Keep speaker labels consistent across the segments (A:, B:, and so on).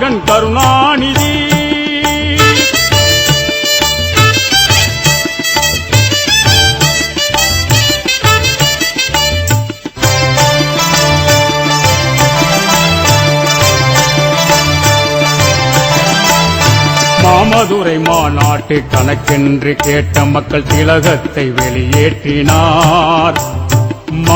A: காதகன் கருணாநிதி. மாமதுரை மாநாட்டு கணக்கென்று கேட்ட மக்கள் திலகத்தை வெளியேற்றினார்.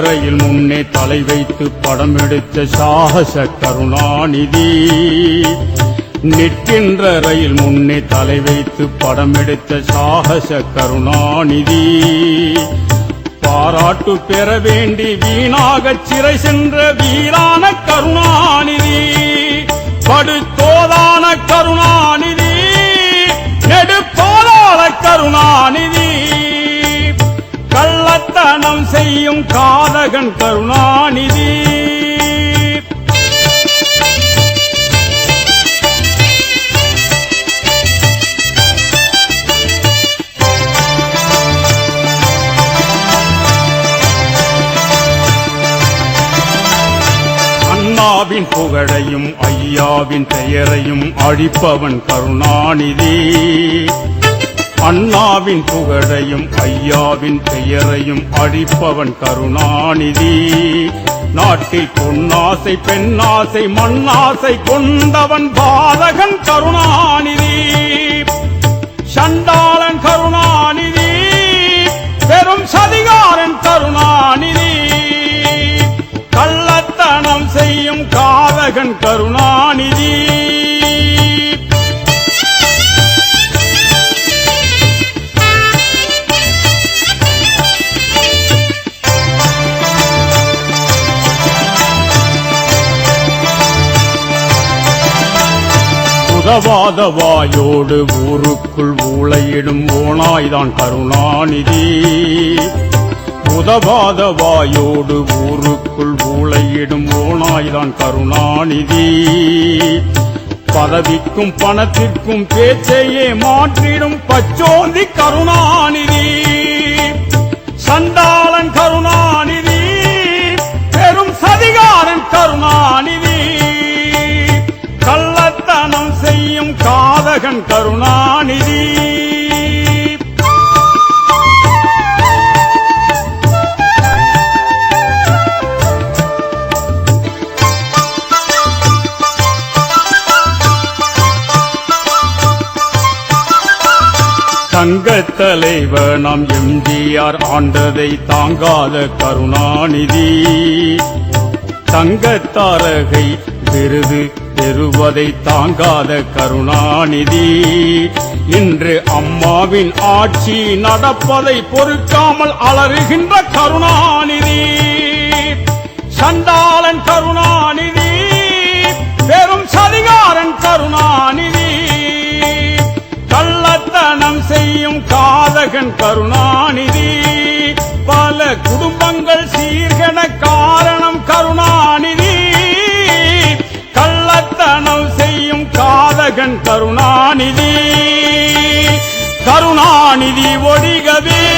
A: நிற்கின்ற முன்னே தலை வைத்து படம் எடுத்த சாகச கருணாநிதி. நிற்கின்ற ரயில் முன்னே தலை வைத்து படம் எடுத்த சாகச கருணாநிதி. பாராட்டு பெற வேண்டி வீணாக சிறை சென்ற வீரான கருணாநிதி. படுத்தோதான கருணாநிதி. கள்ளத்தனம் செய்யும் காதகன் கருணாநிதி. அண்ணாவின் புகழையும் ஐயாவின் பெயரையும் அழிப்பவன் கருணாநிதி. அண்ணாவின் புகழையும் ஐயாவின் பெயரையும் அழிப்பவன் கருணாநிதி. நாட்டில் பொன்னாசை பெண்ணாசை மண்ணாசை கொண்டவன் பாதகன் கருணாநிதி. சண்டாளன் கருணாநிதி பெரும் சதிகாரன் கருணாநிதி. கள்ளத்தனம் செய்யும் காதகன் கருணா உதவாத வாயோடு ஊருக்குள் ஊழையிடும் ஓனாய்தான் கருணாநிதி. உதவாத வாயோடு ஊருக்குள் ஊழையிடும் ஓனாய்தான் கருணாநிதி. பதவிக்கும் பணத்திற்கும் பேச்சையே மாற்றிடும் பச்சோந்தி கருணாநிதி. காதகன் கருணாநிதி. தங்கத் தலைவர் நாம் எம்ஜிஆர் ஆண்டதை தாங்காத கருணாநிதி. தங்கத்தாரகை விருது பெறுவதை தாங்காத கருணாநிதி. இன்று அம்மாவின் ஆட்சி நடப்பதை பொறுக்காமல் அலறுகின்ற கருணாநிதி. சண்டாளன் கருணாநிதி பெரும் சதிகாரன் கருணாநிதி. கள்ளத்தனம் செய்யும் காதகன் கருணாநிதி. பல குடும்பங்கள் கருணாநிதி கருணாநிதி ஒழிகவே.